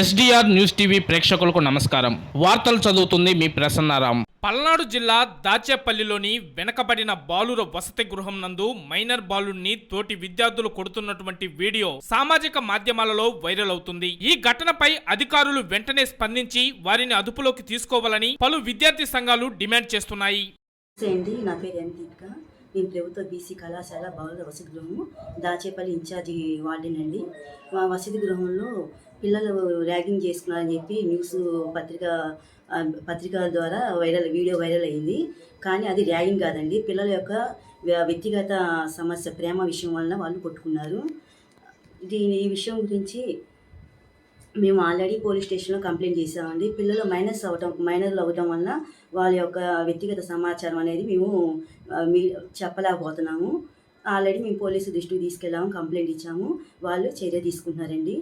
SDR news TV ప్రేక్షకులకు నమస్కారం. వార్తలు చదువుతుంది మీ ప్రసన్నారాం. పల్నాడు జిల్లా దాచేపల్లిలోని వెనకబడిన బాలుర వసతి గృహం నందు మైనర్ బాలుడిని తోటి విద్యార్థులు కొడుతున్నటువంటి వీడియో సామాజిక మాధ్యమాలలో వైరల్ అవుతుంది. ఈ ఘటనపై అధికారులు వెంటనే స్పందించి వారిని అదుపులోకి తీసుకోవాలని పలు విద్యార్థి సంఘాలు డిమాండ్ చేస్తున్నాయి. నమస్తే నేను ప్రభుత్వ బీసీ కళాశాల బాలుర వసతి గృహము దాచేపల్లి ఇన్ఛార్జి వార్డెనండి మా వసతి గృహంలో పిల్లలు ర్యాగింగ్ చేసుకున్నారని చెప్పి న్యూస్ పత్రిక పత్రికల పత్రిక ద్వారా వైరల్ వీడియో వైరల్ అయింది. కానీ అది ర్యాగింగ్ కాదండి. పిల్లల యొక్క వ్యక్తిగత సమస్య ప్రేమ విషయం వలన వాళ్ళు కొట్టుకున్నారు. దీని ఈ విషయం గురించి మేము ఆల్రెడీ పోలీస్ స్టేషన్లో కంప్లైంట్ చేసామండి పిల్లలు మైనస్ అవటం మైనర్లు అవటం వలన వాళ్ళ యొక్క వ్యక్తిగత సమాచారం అనేది మేము మీ చెప్పలేకపోతున్నాము. ఆల్రెడీ మేము పోలీసు దృష్టికి తీసుకెళ్ళాము కంప్లైంట్ ఇచ్చాము. వాళ్ళు చర్య తీసుకుంటున్నారండి.